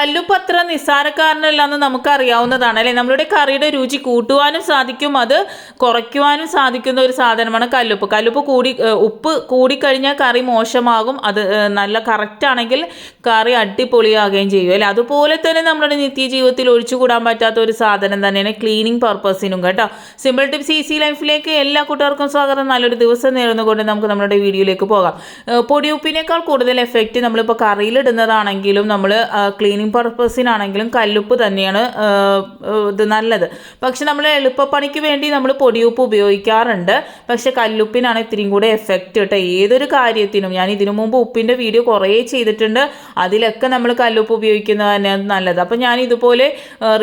കല്ലുപ്പ് അത്ര നിസ്സാരക്കാരനല്ലെന്ന് നമുക്കറിയാവുന്നതാണ് അല്ലേ? നമ്മളുടെ കറിയുടെ രുചി കൂട്ടുവാനും സാധിക്കും അത് കുറയ്ക്കുവാനും സാധിക്കുന്ന ഒരു സാധനമാണ് കല്ലുപ്പ്. കല്ലുപ്പ് കൂടി ഉപ്പ് കൂടിക്കഴിഞ്ഞാൽ കറി മോശമാകും അത് നല്ല കറക്റ്റ് ആണെങ്കിൽ കറി അടിപൊളിയാകുകയും ചെയ്യും അല്ലേ? അതുപോലെ തന്നെ നമ്മുടെ നിത്യജീവിതത്തിൽ ഒഴിച്ചുകൂടാൻ പറ്റാത്ത ഒരു സാധനം തന്നെയാണ് ക്ലീനിങ് പർപ്പസിനും കേട്ടോ? സിമ്പിൾ ടിപ്സ് ഈസി ലൈഫിലേക്ക് എല്ലാ കൂട്ടുകാർക്കും സ്വാഗതം. നല്ലൊരു ദിവസം നേർന്നുകൊണ്ട് നമുക്ക് നമ്മുടെ വീഡിയോയിലേക്ക് പോകാം. പൊടിയുപ്പിനേക്കാൾ കൂടുതൽ എഫക്റ്റ് നമ്മളിപ്പോൾ കറിയിലിടുന്നതാണെങ്കിലും നമ്മൾ ക്ലീനിങ് പർപ്പസിനാണെങ്കിലും കല്ലുപ്പ് തന്നെയാണ് ഇത് നല്ലത്. പക്ഷെ നമ്മൾ എളുപ്പപ്പണിക്ക് വേണ്ടി നമ്മൾ പൊടിയുപ്പ് ഉപയോഗിക്കാറുണ്ട്. പക്ഷെ കല്ലുപ്പിനാണ് ഇത്തിരിയും കൂടെ എഫക്റ്റ് കേട്ടോ. ഏതൊരു കാര്യത്തിനും ഞാൻ ഇതിനു മുമ്പ് ഉപ്പിന്റെ വീഡിയോ കുറേ ചെയ്തിട്ടുണ്ട്. അതിലൊക്കെ നമ്മൾ കല്ലുപ്പ് ഉപയോഗിക്കുന്നത് തന്നെയാണ് നല്ലത്. അപ്പം ഞാൻ ഇതുപോലെ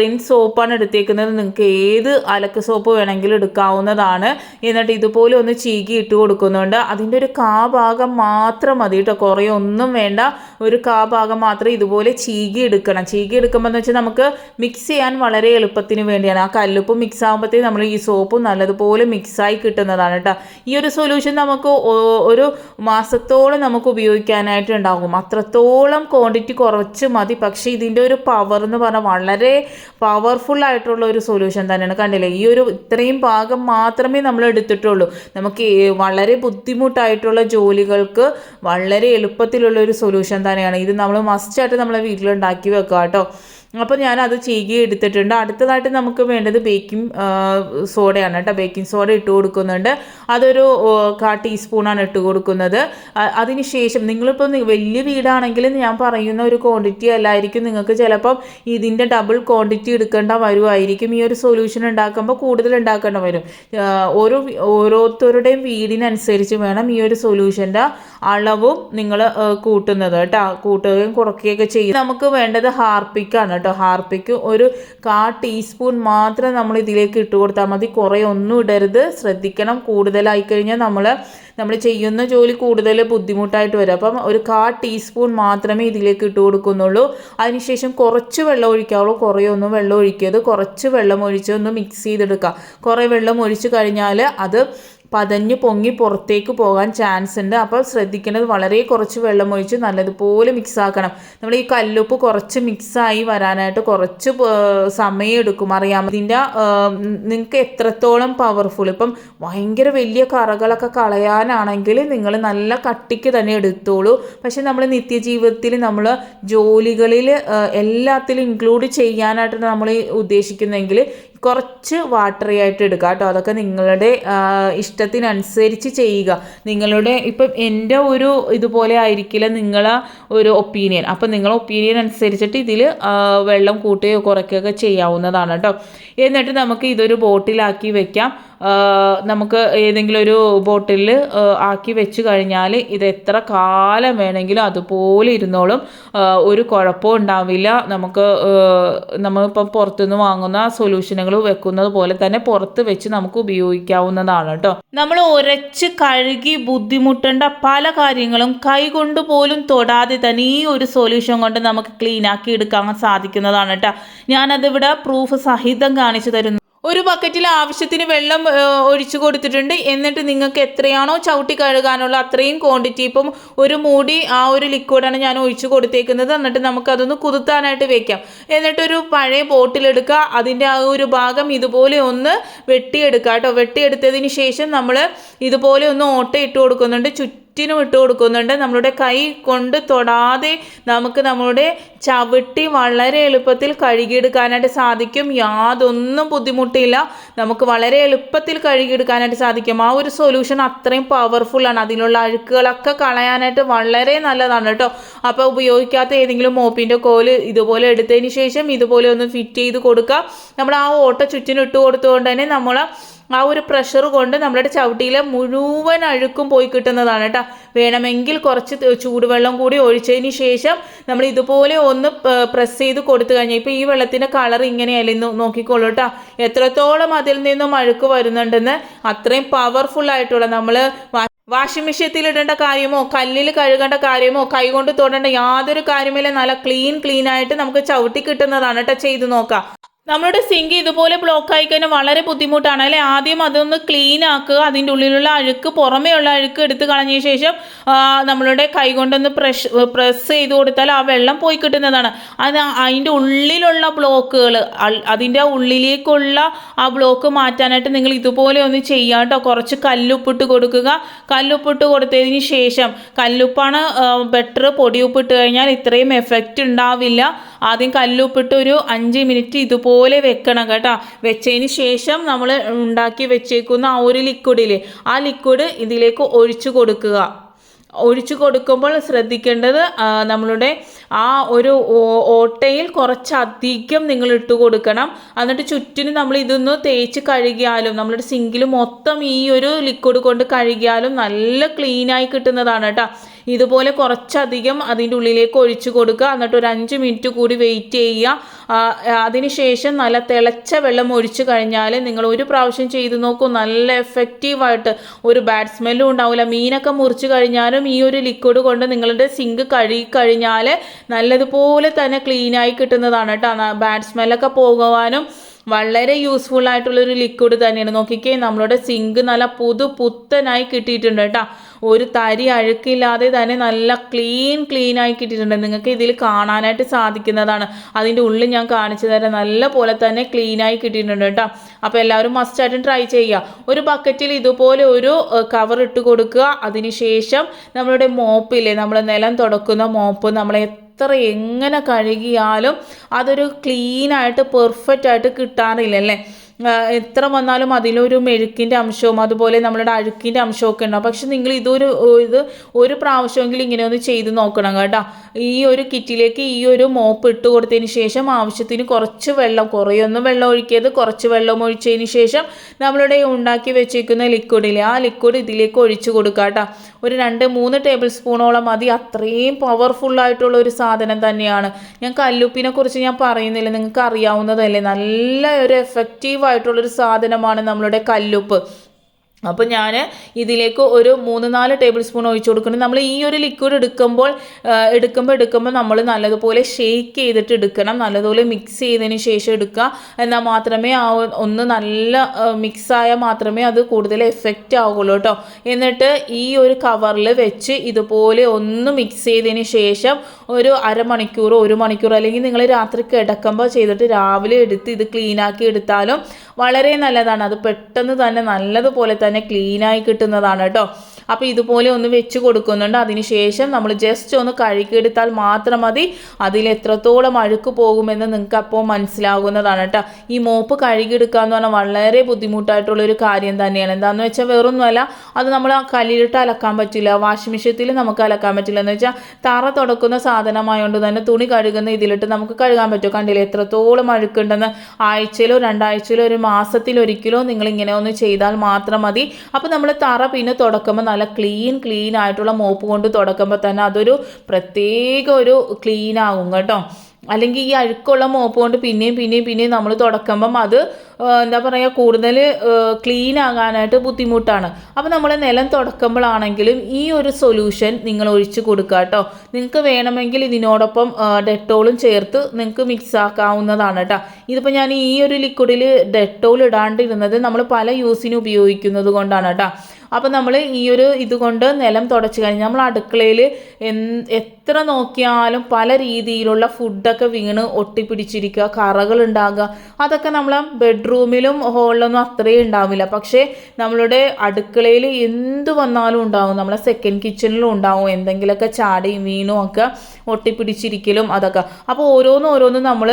റിൻ സോപ്പാണ് എടുത്തേക്കുന്നത്. നിങ്ങൾക്ക് ഏത് അലക്ക് സോപ്പ് വേണമെങ്കിലും എടുക്കാവുന്നതാണ്. എന്നിട്ട് ഇതുപോലെ ഒന്ന് ചീകി ഇട്ട് കൊടുക്കുന്നുണ്ട്. അതിന്റെ ഒരു കാ ഭാഗം മാത്രം മതി കേട്ടോ. കുറേ ഒന്നും വേണ്ട. ഒരു കാ ഭാഗം മാത്രം ഇതുപോലെ ചീകി എടുക്കണം. ചീകി എടുക്കുമ്പോൾ എന്ന് വെച്ചാൽ നമുക്ക് മിക്സ് ചെയ്യാൻ വളരെ എളുപ്പത്തിന് വേണ്ടിയാണ്. ആ കല്ലുപ്പും മിക്സ് ആകുമ്പോഴത്തേക്ക് നമ്മൾ ഈ സോപ്പും നല്ലതുപോലെ മിക്സായി കിട്ടുന്നതാണ് കേട്ടോ. ഈ ഒരു സൊല്യൂഷൻ നമുക്ക് ഒരു മാസത്തോളം നമുക്ക് ഉപയോഗിക്കാനായിട്ട് ഉണ്ടാകും. അത്രത്തോളം ക്വാണ്ടിറ്റി കുറച്ച് മതി. പക്ഷേ ഇതിന്റെ ഒരു പവർ എന്ന് പറഞ്ഞാൽ വളരെ പവർഫുൾ ആയിട്ടുള്ള ഒരു സൊല്യൂഷൻ തന്നെയാണ്. കണ്ടില്ലേ? ഈ ഒരു ഇത്രയും ഭാഗം മാത്രമേ നമ്മൾ എടുത്തിട്ടുള്ളൂ. നമുക്ക് വളരെ ബുദ്ധിമുട്ടായിട്ടുള്ള ജോലികൾക്ക് വളരെ എളുപ്പത്തിലുള്ള ഒരു സൊല്യൂഷൻ തന്നെയാണ്. ഇത് നമ്മൾ മസ്റ്റായിട്ട് നമ്മളെ വീട്ടിലുണ്ടാക്കി വെക്കുക കേട്ടോ അപ്പോൾ ഞാനത് ചീകി എടുത്തിട്ടുണ്ട് അടുത്തതായിട്ട് നമുക്ക് വേണ്ടത് ബേക്കിംഗ് സോഡയാണ് കേട്ടോ. ബേക്കിംഗ് സോഡ ഇട്ട് കൊടുക്കുന്നുണ്ട്. അതൊരു കാ ടീസ്പൂണാണ് ഇട്ട് കൊടുക്കുന്നത്. അതിന് ശേഷം നിങ്ങളിപ്പോൾ വലിയ വീടാണെങ്കിൽ ഞാൻ പറയുന്ന ഒരു ക്വാണ്ടിറ്റി അല്ലായിരിക്കും നിങ്ങൾക്ക് ചിലപ്പം ഇതിന്റെ ഡബിൾ ക്വാണ്ടിറ്റി എടുക്കേണ്ട വരുമായിരിക്കും ഈ ഒരു സൊല്യൂഷൻ ഉണ്ടാക്കുമ്പോൾ കൂടുതൽ ഉണ്ടാക്കേണ്ട വരും. ഓരോ ഓരോരുത്തരുടെയും വീടിനനുസരിച്ച് വേണം ഈ ഒരു സൊല്യൂഷന്റെ അളവും നിങ്ങൾ കൂട്ടുന്നത് കേട്ടോ. കൂട്ടുകയും കുറയ്ക്കുകയൊക്കെ ചെയ്യും. നമുക്ക് വേണ്ടത് ഹാർപ്പിക്കാണ് കേട്ടോ. ഹാർപ്പിക്ക് ഒരു കാ ടീസ്പൂൺ മാത്രം നമ്മൾ ഇതിലേക്ക് ഇട്ട് കൊടുത്താൽ മതി. കുറേ ഒന്നും ഇടരുത്. ശ്രദ്ധിക്കണം. കൂടുതലായി കഴിഞ്ഞാൽ നമ്മൾ നമ്മൾ ചെയ്യുന്ന ജോലി കൂടുതൽ ബുദ്ധിമുട്ടായിട്ട് വരും. അപ്പം ഒരു കാ ടീസ്പൂൺ മാത്രമേ ഇതിലേക്ക് ഇട്ട് കൊടുക്കുന്നുള്ളൂ. അതിനുശേഷം കുറച്ച് വെള്ളം ഒഴിക്കാവുള്ളൂ. കുറേ ഒന്നും വെള്ളം ഒഴിക്കരുത്. കുറച്ച് വെള്ളം ഒഴിച്ച് ഒന്ന് മിക്സ് ചെയ്തെടുക്കുക. കുറേ വെള്ളം ഒഴിച്ച് കഴിഞ്ഞാൽ അത് പതഞ്ഞ് പൊങ്ങി പുറത്തേക്ക് പോകാൻ ചാൻസ് ഉണ്ട്. അപ്പോൾ ശ്രദ്ധിക്കേണ്ടത് വളരെ കുറച്ച് വെള്ളം ഒഴിച്ച് നല്ലതുപോലെ മിക്സ് ആക്കണം. നമ്മൾ ഈ കല്ലുപ്പ് കുറച്ച് മിക്സായി വരാനായിട്ട് കുറച്ച് സമയമെടുക്കും. സമയം എടുക്കും അറിയാം. ഇതിന്റെ നിങ്ങൾക്ക് എത്രത്തോളം പവർഫുൾ ഇപ്പം ഭയങ്കര വലിയ കറകളൊക്കെ കളയാനാണെങ്കിൽ നിങ്ങൾ നല്ല കട്ടിക്ക് തന്നെ എടുത്തോളൂ. പക്ഷെ നമ്മൾ നിത്യജീവിതത്തിൽ നമ്മൾ ജോലികളിൽ എല്ലാത്തിലും ഇൻക്ലൂഡ് ചെയ്യാനായിട്ട് നമ്മൾ ഉദ്ദേശിക്കുന്നെങ്കിൽ കുറച്ച് വാട്ടറി ആയിട്ട് എടുക്കുക കേട്ടോ. അതൊക്കെ നിങ്ങളുടെ ഇഷ്ടത്തിനനുസരിച്ച് ചെയ്യുക. നിങ്ങളുടെ ഇപ്പം എന്റെ ഒരു ഇതുപോലെ ആയിരിക്കില്ല നിങ്ങളെ ഒരു ഒപ്പീനിയൻ അപ്പം നിങ്ങളെ ഒപ്പീനിയൻ അനുസരിച്ചിട്ട് ഇതിൽ വെള്ളം കൂട്ടുകയോ കുറയ്ക്കുകയൊക്കെ ചെയ്യാവുന്നതാണ് കേട്ടോ. എന്നിട്ട് നമുക്ക് ഇതൊരു ബോട്ടിലാക്കി വെക്കാം. ആ, നമുക്ക് ഏതെങ്കിലും ഒരു ബോട്ടിലിൽ ആക്കി വെച്ച് കഴിഞ്ഞാൽ ഇത് എത്ര കാലം വേണമെങ്കിലും അതുപോലെ ഇരുന്നോളും. ഒരു കുഴപ്പവും ഉണ്ടാവില്ല. നമുക്ക് നമ്മളിപ്പം പുറത്തുനിന്ന് വാങ്ങുന്ന സൊല്യൂഷനുകൾ വെക്കുന്നത് പോലെ തന്നെ പുറത്ത് വെച്ച് നമുക്ക് ഉപയോഗിക്കാവുന്നതാണ് കേട്ടോ. നമ്മൾ ഉരച്ച് കഴുകി ബുദ്ധിമുട്ടേണ്ട പല കാര്യങ്ങളും കൈകൊണ്ട് പോലും തൊടാതെ തന്നെ ഈ ഒരു സൊല്യൂഷൻ കൊണ്ട് നമുക്ക് ക്ലീൻ ആക്കി എടുക്കാൻ സാധിക്കുന്നതാണ് കേട്ടോ. ഞാനതിവിടെ പ്രൂഫ് സഹിതം കാണിച്ചു തരുന്നു. ഒരു ബക്കറ്റിൽ ആവശ്യത്തിന് വെള്ളം ഒഴിച്ചു കൊടുത്തിട്ടുണ്ട്. എന്നിട്ട് നിങ്ങൾക്ക് എത്രയാണോ ചവിട്ടി കഴുകാനുള്ള അത്രയും ക്വാണ്ടിറ്റി ഇപ്പം ഒരു മൂടി ആ ഒരു ലിക്വിഡാണ് ഞാൻ ഒഴിച്ചു കൊടുത്തേക്കുന്നത്. എന്നിട്ട് നമുക്കതൊന്ന് കുതിർത്താനായിട്ട് വെക്കാം. എന്നിട്ടൊരു പഴയ ബോട്ടിലെടുക്കുക അതിന്റെ ആ ഒരു ഭാഗം ഇതുപോലെ ഒന്ന് വെട്ടിയെടുക്കുക കേട്ടോ. വെട്ടിയെടുത്തതിന് ശേഷം നമ്മൾ ഇതുപോലെ ഒന്ന് ഓട്ട ഇട്ട് കൊടുക്കുന്നുണ്ട്. ചുറ്റും ചുറ്റിനും ഇട്ട് കൊടുക്കുന്നുണ്ട്. നമ്മളുടെ കൈ കൊണ്ട് തൊടാതെ നമുക്ക് നമ്മുടെ ചവിട്ടി വളരെ എളുപ്പത്തിൽ കഴുകിയെടുക്കാനായിട്ട് സാധിക്കും. യാതൊന്നും ബുദ്ധിമുട്ടില്ല. നമുക്ക് വളരെ എളുപ്പത്തിൽ കഴുകിയെടുക്കാനായിട്ട് സാധിക്കും. ആ ഒരു സൊല്യൂഷൻ അത്രയും ആണ്. അതിലുള്ള അഴുക്കുകളൊക്കെ കളയാനായിട്ട് വളരെ നല്ലതാണ് കേട്ടോ. അപ്പോൾ ഉപയോഗിക്കാത്ത ഏതെങ്കിലും മോപ്പിന്റെ കോൽ ഇതുപോലെ എടുത്തതിന് ശേഷം ഇതുപോലെ ഒന്ന് ഫിറ്റ് ചെയ്ത് കൊടുക്കുക നമ്മൾ ആ ഓട്ട ചുറ്റിനിട്ട് കൊടുത്തുകൊണ്ട് തന്നെ നമ്മൾ ആ ഒരു പ്രഷർ കൊണ്ട് നമ്മുടെ ചവിട്ടിയിലെ മുഴുവൻ അഴുക്കും പോയി കിട്ടുന്നതാണ് കേട്ടോ വേണമെങ്കിൽ കുറച്ച് ചൂടുവെള്ളം കൂടി ഒഴിച്ചതിന് ശേഷം നമ്മൾ ഇതുപോലെ ഒന്ന് പ്രസ് ചെയ്ത് കൊടുത്തു കഴിഞ്ഞാൽ ഇപ്പോൾ ഈ വെള്ളത്തിന്റെ കളർ ഇങ്ങനെയല്ല ഇന്ന് നോക്കിക്കോളൂ കേട്ടോ എത്രത്തോളം അതിൽ നിന്നും അഴുക്ക് വരുന്നുണ്ടെന്ന് അത്രയും പവർഫുൾ ആയിട്ടുള്ള നമ്മൾ വാഷിംഗ് മെഷീനത്തിൽ ഇടേണ്ട കാര്യമോ കല്ലിൽ കഴുകേണ്ട കാര്യമോ കൈകൊണ്ട് തൊടേണ്ട യാതൊരു കാര്യമില്ല. നല്ല ക്ലീൻ ക്ലീൻ ആയിട്ട് നമുക്ക് ചവിട്ടി കിട്ടുന്നതാണ് കേട്ടോ ചെയ്ത് നോക്കാം. നമ്മുടെ സിങ്ക് ഇതുപോലെ ബ്ലോക്ക് ആയി കഴിഞ്ഞാൽ വളരെ ബുദ്ധിമുട്ടാണ്. അല്ലെ? ആദ്യം അതൊന്ന് ക്ലീൻ ആക്കുക അതിന്റെ ഉള്ളിലുള്ള അഴുക്ക് പുറമേയുള്ള അഴുക്ക് എടുത്ത് കളഞ്ഞ ശേഷം നമ്മളുടെ കൈ കൊണ്ടൊന്ന് പ്രഷ് പ്രസ് ചെയ്ത് കൊടുത്താൽ ആ വെള്ളം പോയി കിട്ടുന്നതാണ്. അത് അതിന്റെ ഉള്ളിലുള്ള ബ്ലോക്കുകൾ അതിന്റെ ഉള്ളിലേക്കുള്ള ആ ബ്ലോക്ക് മാറ്റാനായിട്ട് നിങ്ങൾ ഇതുപോലെ ഒന്ന് ചെയ്യാം കേട്ടോ. കുറച്ച് കല്ലുപ്പിട്ട് കൊടുക്കുക. കല്ലുപ്പിട്ട് കൊടുത്തതിന് ശേഷം കല്ലുപ്പാണ് ബെറ്റർ പൊടിയുപ്പിട്ട് കഴിഞ്ഞാൽ ഇത്രയും എഫക്റ്റ് ഉണ്ടാവില്ല. ആദ്യം കല്ലുപ്പിട്ട് ഒരു അഞ്ച് മിനിറ്റ് ഇതുപോലെ വെക്കണം കേട്ടോ. വെച്ചതിന് ശേഷം നമ്മൾ ഉണ്ടാക്കി വെച്ചേക്കുന്ന ആ ഒരു ലിക്വിഡിൽ ആ ലിക്വിഡ് ഇതിലേക്ക് ഒഴിച്ചു കൊടുക്കുക. ഒഴിച്ചു കൊടുക്കുമ്പോൾ ശ്രദ്ധിക്കേണ്ടത് നമ്മളുടെ ആ ഒരു ഓട്ടയിൽ കുറച്ചധികം നിങ്ങൾ ഇട്ട് കൊടുക്കണം. എന്നിട്ട് ചുറ്റിനും നമ്മൾ ഇതൊന്ന് തേച്ച് കഴുകിയാലും നമ്മുടെ സിങ്കിൽ മൊത്തം ഈ ഒരു ലിക്വിഡ് കൊണ്ട് കഴുകിയാലും നല്ല ക്ലീനായി കിട്ടുന്നതാണ് കേട്ടോ. ഇതുപോലെ കുറച്ചധികം അതിന്റെ ഉള്ളിലേക്ക് ഒഴിച്ചു കൊടുക്കുക. എന്നിട്ട് ഒരു അഞ്ച് മിനിറ്റ് കൂടി വെയിറ്റ് ചെയ്യുക. അതിനുശേഷം നല്ല തിളച്ച വെള്ളം ഒഴിച്ചു കഴിഞ്ഞാൽ നിങ്ങൾ ഒരു പ്രാവശ്യം ചെയ്ത് നോക്കൂ. നല്ല എഫക്റ്റീവായിട്ട് ഒരു ബാഡ് സ്മെല്ലും ഉണ്ടാവില്ല. മീനൊക്കെ മുറിച്ച് കഴിഞ്ഞാലും ഈ ഒരു ലിക്വിഡ് കൊണ്ട് നിങ്ങളുടെ സിങ്ക് കഴുകി കഴിഞ്ഞാൽ നല്ലതുപോലെ തന്നെ ക്ലീനായി കിട്ടുന്നതാണ് കേട്ടോ. ബാഡ് സ്മെല്ലൊക്കെ പോകുവാനും വളരെ യൂസ്ഫുൾ ആയിട്ടുള്ളൊരു ലിക്വിഡ് തന്നെയാണ്. നോക്കിക്കേ നമ്മളുടെ സിങ്ക് നല്ല പുതു പുത്തനായി കിട്ടിയിട്ടുണ്ട് കേട്ടോ. ഒരു തരി അഴുക്കില്ലാതെ തന്നെ നല്ല ക്ലീൻ ക്ലീൻ ആയി കിട്ടിയിട്ടുണ്ട്. നിങ്ങൾക്ക് ഇതിൽ കാണാനായിട്ട് സാധിക്കുന്നതാണ്. അതിന്റെ ഉള്ളിൽ ഞാൻ കാണിച്ചു തരാം. നല്ല പോലെ തന്നെ ക്ലീൻ ആയി കിട്ടിയിട്ടുണ്ട് കേട്ടോ. അപ്പോൾ എല്ലാവരും മസ്റ്റായിട്ടും ട്രൈ ചെയ്യുക. ഒരു ബക്കറ്റിൽ ഇതുപോലെ ഒരു കവർ ഇട്ട് കൊടുക്കുക. അതിനുശേഷം നമ്മളുടെ മോപ്പില്ലേ നമ്മൾ നിലം തുടക്കുന്ന മോപ്പ് നമ്മളെ എത്ര എങ്ങനെ കഴുകിയാലും അതൊരു ക്ലീനായിട്ട് പെർഫെക്റ്റ് ആയിട്ട് കിട്ടാറില്ല അല്ലേ? എത്ര വന്നാലും അതിലൊരു മെഴുക്കിന്റെ അംശവും അതുപോലെ നമ്മളുടെ അഴുക്കിന്റെ അംശമൊക്കെ ഉണ്ടാവും. പക്ഷെ നിങ്ങൾ ഇതൊരു ഇത് ഒരു പ്രാവശ്യമെങ്കിലും ഇങ്ങനെ ഒന്ന് ചെയ്ത് നോക്കണം കേട്ടോ. ഈ ഒരു കിറ്റിലേക്ക് ഈ ഒരു മോപ്പ് ഇട്ട് കൊടുത്തതിന് ശേഷം ആവശ്യത്തിന് കുറച്ച് വെള്ളം കുറേയൊന്നും വെള്ളം ഒഴിക്കരുത് കുറച്ച് വെള്ളം ഒഴിച്ചതിന് ശേഷം നമ്മളുടെ ഉണ്ടാക്കി വെച്ചിരിക്കുന്ന ലിക്വിഡില്ലേ ആ ലിക്വിഡ് ഇതിലേക്ക് ഒഴിച്ചു കൊടുക്കുക കേട്ടോ. ഒരു രണ്ട് മൂന്ന് ടേബിൾ സ്പൂണോളം മതി. അത്രയും പവർഫുൾ ആയിട്ടുള്ള ഒരു സാധനം തന്നെയാണ്. ഞാൻ കല്ലുപ്പിനെ കുറിച്ച് ഞാൻ പറയുന്നില്ല. നിങ്ങൾക്ക് അറിയാവുന്നതല്ലേ. നല്ല ഒരു എഫക്റ്റീവ് ആയിട്ടുള്ളൊരു സാധനമാണ് നമ്മളുടെ കല്ലുപ്പ്. അപ്പോൾ ഞാൻ ഇതിലേക്ക് ഒരു മൂന്ന് നാല് ടേബിൾ സ്പൂൺ ഒഴിച്ചു കൊടുക്കണം നമ്മൾ ഈ ഒരു ലിക്വിഡ് എടുക്കുമ്പോൾ എടുക്കുമ്പോൾ എടുക്കുമ്പോൾ നമ്മൾ നല്ലതുപോലെ ഷെയ്ക്ക് ചെയ്തിട്ട് എടുക്കണം. നല്ലതുപോലെ മിക്സ് ചെയ്തതിന് ശേഷം എടുക്കുക. എന്നാൽ മാത്രമേ ആ ഒന്ന് നല്ല മിക്സായാൽ മാത്രമേ അത് കൂടുതൽ എഫക്റ്റ് ആവുള്ളൂ കേട്ടോ. എന്നിട്ട് ഈ ഒരു കവറിൽ വെച്ച് ഇതുപോലെ ഒന്ന് മിക്സ് ചെയ്തതിന് ശേഷം ഒരു അരമണിക്കൂറോ ഒരു മണിക്കൂറോ അല്ലെങ്കിൽ നിങ്ങൾ രാത്രി കിടക്കുമ്പോൾ ചെയ്തിട്ട് രാവിലെ എടുത്ത് ഇത് ക്ലീൻ ആക്കി എടുത്താലും വളരെ നല്ലതാണ്. അത് പെട്ടെന്ന് തന്നെ നല്ലതുപോലെ തന്നെ ക്ലീനായി കിട്ടുന്നതാണ് കേട്ടോ. അപ്പോൾ ഇതുപോലെ ഒന്ന് വെച്ച് കൊടുക്കുന്നുണ്ട്. അതിനുശേഷം നമ്മൾ ജസ്റ്റ് ഒന്ന് കഴുകിയെടുത്താൽ മാത്രം മതി. അതിൽ എത്രത്തോളം അഴുക്ക് പോകുമെന്ന് നിങ്ങൾക്ക് അപ്പോൾ മനസ്സിലാകുന്നതാണ് കേട്ടോ. ഈ മോപ്പ് കഴുകിയെടുക്കുക എന്ന് പറഞ്ഞാൽ വളരെ ബുദ്ധിമുട്ടായിട്ടുള്ളൊരു കാര്യം തന്നെയാണ്. എന്താണെന്ന് വെച്ചാൽ വേറൊന്നുമല്ല അത് നമ്മൾ ആ കല്ലിലിട്ട് അലക്കാൻ പറ്റില്ല വാഷിംഗ് മെഷീനിൽ നമുക്ക് അലക്കാൻ പറ്റില്ല. എന്ന് വെച്ചാൽ തറ തുടക്കുന്ന സാധനമായതുകൊണ്ട് തന്നെ തുണി കഴുകുന്ന ഇതിലിട്ട് നമുക്ക് കഴുകാൻ പറ്റും. കണ്ടില്ല എത്രത്തോളം അഴുക്കുണ്ടെന്ന്. ആഴ്ചയിലോ രണ്ടാഴ്ചയിലോ ഒരു മാസത്തിലൊരിക്കലോ നിങ്ങൾ ഇങ്ങനെ ഒന്ന് ചെയ്താൽ മാത്രം മതി. അപ്പോൾ നമ്മൾ തറ പിന്നെ തുടക്കുമ്പോൾ നല്ല ക്ലീൻ ക്ലീൻ ആയിട്ടുള്ള മോപ്പ് കൊണ്ട് തുടക്കുമ്പോൾ തന്നെ അതൊരു പ്രത്യേക ഒരു ക്ലീൻ ആകും കേട്ടോ. അല്ലെങ്കിൽ ഈ അഴുക്കുള്ള മോപ്പ് കൊണ്ട് പിന്നെയും പിന്നെയും പിന്നെയും നമ്മൾ തുടക്കുമ്പം അത് എന്താ പറയുക കൂടുതൽ ക്ലീൻ ആകാനായിട്ട് ബുദ്ധിമുട്ടാണ്. അപ്പോൾ നമ്മൾ നിലം തുടക്കുമ്പോഴാണെങ്കിലും ഈ ഒരു സൊല്യൂഷൻ നിങ്ങൾ ഒഴിച്ച് കൊടുക്കുക കേട്ടോ. നിങ്ങൾക്ക് വേണമെങ്കിൽ ഇതിനോടൊപ്പം ഡെറ്റോളും ചേർത്ത് നിങ്ങൾക്ക് മിക്സ് ആക്കാവുന്നതാണ് കേട്ടോ. ഇതിപ്പോൾ ഞാൻ ഈ ഒരു ലിക്വിഡിൽ ഡെറ്റോൾ ഇടാണ്ടിരുന്നത് നമ്മൾ പല യൂസിന് ഉപയോഗിക്കുന്നത് കൊണ്ടാണ് കേട്ടോ. അപ്പോൾ നമ്മൾ ഈ ഒരു ഇതുകൊണ്ട് നിലം തുടച്ച് കഴിഞ്ഞാൽ നമ്മൾ അടുക്കളയിൽ എത്ര നോക്കിയാലും പല രീതിയിലുള്ള ഫുഡൊക്കെ വീണ് ഒട്ടിപ്പിടിച്ചിരിക്കുക കറകൾ ഉണ്ടാകുക. അതൊക്കെ നമ്മൾ ബെഡ്റൂമിലും ഹോളിലൊന്നും അത്രയും ഉണ്ടാവില്ല. പക്ഷേ നമ്മളുടെ അടുക്കളയിൽ എന്ത് വന്നാലും ഉണ്ടാവും. നമ്മളെ സെക്കൻഡ് കിച്ചണിലും ഉണ്ടാവും. എന്തെങ്കിലുമൊക്കെ ചാടിയും വീണും ഒക്കെ ഒട്ടിപ്പിടിച്ചിരിക്കലും അതൊക്കെ. അപ്പോൾ ഓരോന്നും ഓരോന്നും നമ്മൾ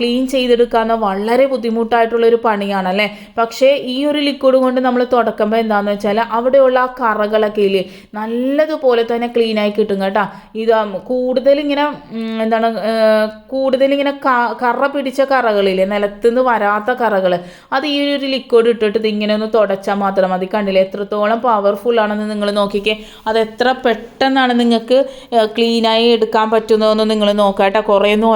ക്ലീൻ ചെയ്തെടുക്കാന്ന് വളരെ ബുദ്ധിമുട്ടായിട്ടുള്ളൊരു പണിയാണ് അല്ലേ പക്ഷേ ഈ ഒരു ലിക്വിഡ് കൊണ്ട് നമ്മൾ തുടക്കുമ്പോൾ എന്താണെന്ന് വെച്ചാൽ അവിടെയുള്ള ആ കറകളൊക്കെ ഇല്ലേ? നല്ലതുപോലെ തന്നെ ക്ലീനായി കിട്ടും കേട്ടോ. ഇത് കൂടുതൽ ഇങ്ങനെ എന്താണ് കൂടുതൽ ഇങ്ങനെ കറ പിടിച്ച കറകളില്ലേ നിലത്തുനിന്ന് വരാത്ത കറകൾ അത് ഈ ഒരു ലിക്വിഡ് ഇട്ടിട്ട് ഇങ്ങനെ ഒന്ന് തുടച്ചാൽ മാത്രം മതി. കണ്ടില്ലേ എത്രത്തോളം പവർഫുൾ ആണെന്ന് നിങ്ങൾ നോക്കിക്കേ. അത് എത്ര പെട്ടെന്നാണ് നിങ്ങൾക്ക് ക്ലീനായി എടുക്കാൻ പറ്റുന്നതെന്ന് നിങ്ങൾ നോക്കാട്ടോ കുറേയൊന്നും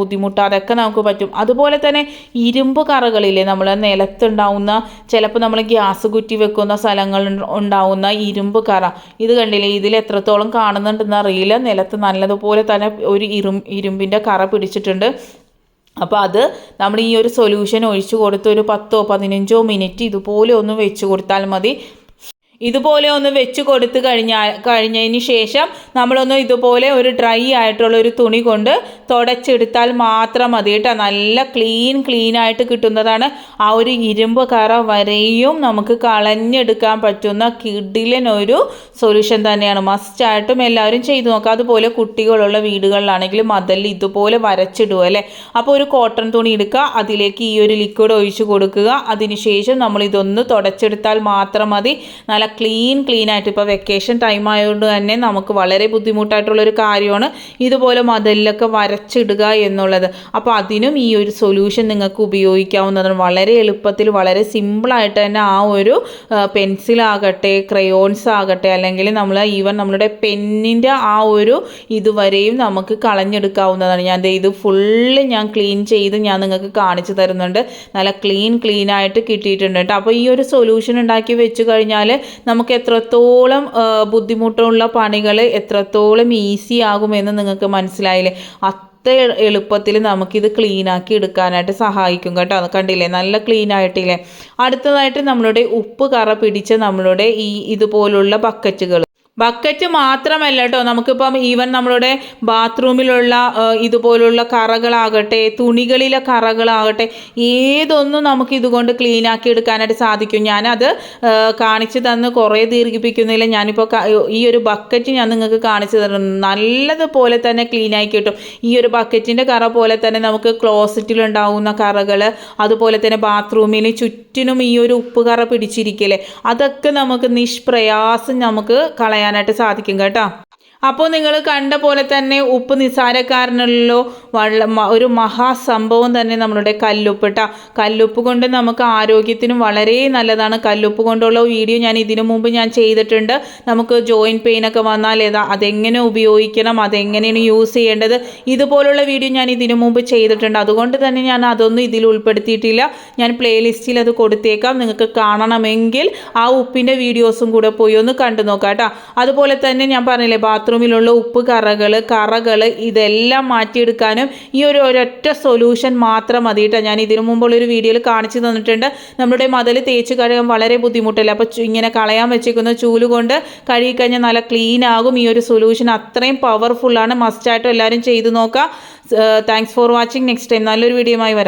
ബുദ്ധിമുട്ടാതെ ഒക്കെ നമുക്ക് പറ്റും. അതുപോലെ തന്നെ ഇരുമ്പ് കറകളില്ലേ നമ്മൾ നിലത്തുണ്ടാവുന്ന ചിലപ്പോൾ നമ്മൾ ഗ്യാസ് കുറ്റി വെക്കുന്ന സ്ഥലങ്ങൾ ഉണ്ടാവുന്ന ഇരുമ്പ് കറ. ഇത് കണ്ടില്ലേ ഇതിൽ എത്രത്തോളം കാണുന്നുണ്ടെന്ന് അറിയില്ല. നിലത്ത് നല്ലതുപോലെ തന്നെ ഒരു ഇരും ഇരുമ്പിന്റെ കറ പിടിച്ചിട്ടുണ്ട്. അപ്പോൾ അത് നമ്മൾ ഈ ഒരു സൊല്യൂഷൻ ഒഴിച്ചു കൊടുത്ത് ഒരു പത്തോ പതിനഞ്ചോ മിനിറ്റ് ഇതുപോലെ ഒന്ന് വെച്ച് കൊടുത്താൽ മതി. ഇതുപോലെ ഒന്ന് വെച്ച് കൊടുത്തു കഴിഞ്ഞാൽ കഴിഞ്ഞതിന് ശേഷം നമ്മളൊന്ന് ഇതുപോലെ ഒരു ഡ്രൈ ആയിട്ടുള്ള ഒരു തുണി കൊണ്ട് തുടച്ചെടുത്താൽ മാത്രം മതി കേട്ടോ. നല്ല ക്ലീൻ ക്ലീൻ ആയിട്ട് കിട്ടുന്നതാണ്. ആ ഒരു ഇരുമ്പ് കറ വരെയും നമുക്ക് കളഞ്ഞെടുക്കാൻ പറ്റുന്ന കിഡിലൻ ഒരു സൊല്യൂഷൻ തന്നെയാണ്. മസ്റ്റായിട്ടും എല്ലാവരും ചെയ്തു നോക്കുക. അതുപോലെ കുട്ടികളുള്ള വീടുകളിലാണെങ്കിൽ മതലിൽ ഇതുപോലെ വരച്ചിടുക അല്ലേ? അപ്പോൾ ഒരു കോട്ടൺ തുണി എടുക്കുക. അതിലേക്ക് ഈ ഒരു ലിക്വിഡ് ഒഴിച്ചു കൊടുക്കുക. അതിനുശേഷം നമ്മൾ ഇതൊന്ന് തുടച്ചെടുത്താൽ മാത്രം മതി. നല്ല ക്ലീൻ ക്ലീൻ ആയിട്ട്. ഇപ്പോൾ വെക്കേഷൻ ടൈം ആയതുകൊണ്ട് തന്നെ നമുക്ക് വളരെ ബുദ്ധിമുട്ടായിട്ടുള്ളൊരു കാര്യമാണ് ഇതുപോലെ മതിലൊക്കെ വരച്ചിടുക എന്നുള്ളത്. അപ്പോൾ അതിനും ഈ ഒരു സൊല്യൂഷൻ നിങ്ങൾക്ക് ഉപയോഗിക്കാവുന്നതാണ്. വളരെ എളുപ്പത്തിൽ വളരെ സിമ്പിളായിട്ട് തന്നെ ആ ഒരു പെൻസിലാകട്ടെ ക്രയോൺസ് ആകട്ടെ അല്ലെങ്കിൽ നമ്മൾ ഈവൻ നമ്മളുടെ പെന്നിന്റെ ആ ഒരു ഇതുവരെയും നമുക്ക് കളഞ്ഞെടുക്കാവുന്നതാണ്. ഞാൻ ഇത് ഫുള്ള് ഞാൻ ക്ലീൻ ചെയ്ത് ഞാൻ നിങ്ങൾക്ക് കാണിച്ചു തരുന്നുണ്ട്. നല്ല ക്ലീൻ ക്ലീൻ ആയിട്ട് കിട്ടിയിട്ടുണ്ട് കേട്ടോ. അപ്പോൾ ഈ ഒരു സൊല്യൂഷൻ ഉണ്ടാക്കി വെച്ച് കഴിഞ്ഞാൽ നമുക്ക് എത്രത്തോളം ബുദ്ധിമുട്ടുള്ള പണികൾ എത്രത്തോളം ഈസി ആകുമെന്ന് നിങ്ങൾക്ക് മനസ്സിലായില്ലേ? അത്ര എളുപ്പത്തിൽ നമുക്കിത് ക്ലീൻ ആക്കി എടുക്കാനായിട്ട് സഹായിക്കും കേട്ടോ. കണ്ടില്ലേ? നല്ല ക്ലീൻ ആയിട്ടില്ലേ? അടുത്തതായിട്ട് നമ്മളുടെ ഉപ്പ് കറ പിടിച്ച നമ്മളുടെ ഈ ഇതുപോലുള്ള ബക്കറ്റുകൾ ബക്കറ്റ് മാത്രമല്ല കേട്ടോ നമുക്കിപ്പം ഈവൻ നമ്മളുടെ ബാത്റൂമിലുള്ള ഇതുപോലുള്ള കറകളാകട്ടെ തുണികളിലെ കറകളാകട്ടെ ഏതൊന്നും നമുക്ക് ഇതുകൊണ്ട് ക്ലീൻ ആക്കി എടുക്കാനായിട്ട് സാധിക്കും. ഞാനത് കാണിച്ചു തന്ന് കുറേ ദീർഘിപ്പിക്കുന്നില്ല ഞാനിപ്പോൾ ഈ ഒരു ബക്കറ്റ് ഞാൻ നിങ്ങൾക്ക് കാണിച്ചു തരുന്നു നല്ലതുപോലെ തന്നെ ക്ലീൻ ആയി കിട്ടും. ഈ ഒരു ബക്കറ്റിന്റെ കറ പോലെ തന്നെ നമുക്ക് ക്ലോസറ്റിലുണ്ടാവുന്ന കറകൾ അതുപോലെ തന്നെ ബാത്റൂമിന് ചുറ്റിനും ഈ ഒരു ഉപ്പ് കറ പിടിച്ചിരിക്കില്ലേ അതൊക്കെ നമുക്ക് നിഷ്പ്രയാസം നമുക്ക് കളയാനായിട്ട് സാധിക്കും കേട്ടോ. അപ്പോൾ നിങ്ങൾ കണ്ട പോലെ തന്നെ ഉപ്പ് നിസാരക്കാരനല്ലോ വള്ള ഒരു മഹാസംഭവം തന്നെ നമ്മളുടെ കല്ലുപ്പ് ട്ടാ കല്ലുപ്പ് കൊണ്ട് നമുക്ക് ആരോഗ്യത്തിനും വളരെ നല്ലതാണ്. കല്ലുപ്പ് കൊണ്ടുള്ള വീഡിയോ ഞാൻ ഇതിനു മുമ്പ് ഞാൻ ചെയ്തിട്ടുണ്ട്. നമുക്ക് ജോയിന്റ് പെയിൻ ഒക്കെ വന്നാൽ ഏതാ അതെങ്ങനെ ഉപയോഗിക്കണം അതെങ്ങനെയാണ് യൂസ് ചെയ്യേണ്ടത്? ഇതുപോലുള്ള വീഡിയോ ഞാൻ ഇതിനു മുമ്പ് ചെയ്തിട്ടുണ്ട്. അതുകൊണ്ട് തന്നെ ഞാൻ അതൊന്നും ഇതിൽ ഉൾപ്പെടുത്തിയിട്ടില്ല. ഞാൻ പ്ലേലിസ്റ്റിൽ അത് കൊടുത്തേക്കാം. നിങ്ങൾക്ക് കാണണമെങ്കിൽ ആ ഉപ്പിന്റെ വീഡിയോസും കൂടെ പോയി ഒന്ന് കണ്ടു നോക്കാം കേട്ടോ അതുപോലെ തന്നെ ഞാൻ പറഞ്ഞില്ലേ ബാത്റൂമിലുള്ള ഉപ്പ് കറകൾ കറകൾ ഇതെല്ലാം മാറ്റിയെടുക്കാനും ഈ ഒരു ഒരൊറ്റ സൊല്യൂഷൻ മാത്രം മതി കേട്ടോ ഞാൻ ഇതിനു മുമ്പുള്ള ഒരു വീഡിയോയിൽ കാണിച്ചു തന്നിട്ടുണ്ട്. നമ്മുടെ മതിൽ തേച്ച് കഴുകാൻ വളരെ ബുദ്ധിമുട്ടല്ല? അപ്പോൾ ഇങ്ങനെ കളയാൻ വെച്ചിരിക്കുന്ന ചൂൽ കൊണ്ട് കഴുകിക്കഴിഞ്ഞാൽ നല്ല ക്ലീൻ ആകും ഈ ഒരു സൊല്യൂഷൻ അത്രയും പവർഫുള്ളാണ് മസ്റ്റായിട്ടും എല്ലാവരും ചെയ്തു നോക്കാം. Thanks for watching next time നല്ലൊരു വീഡിയോയുമായി വരാം.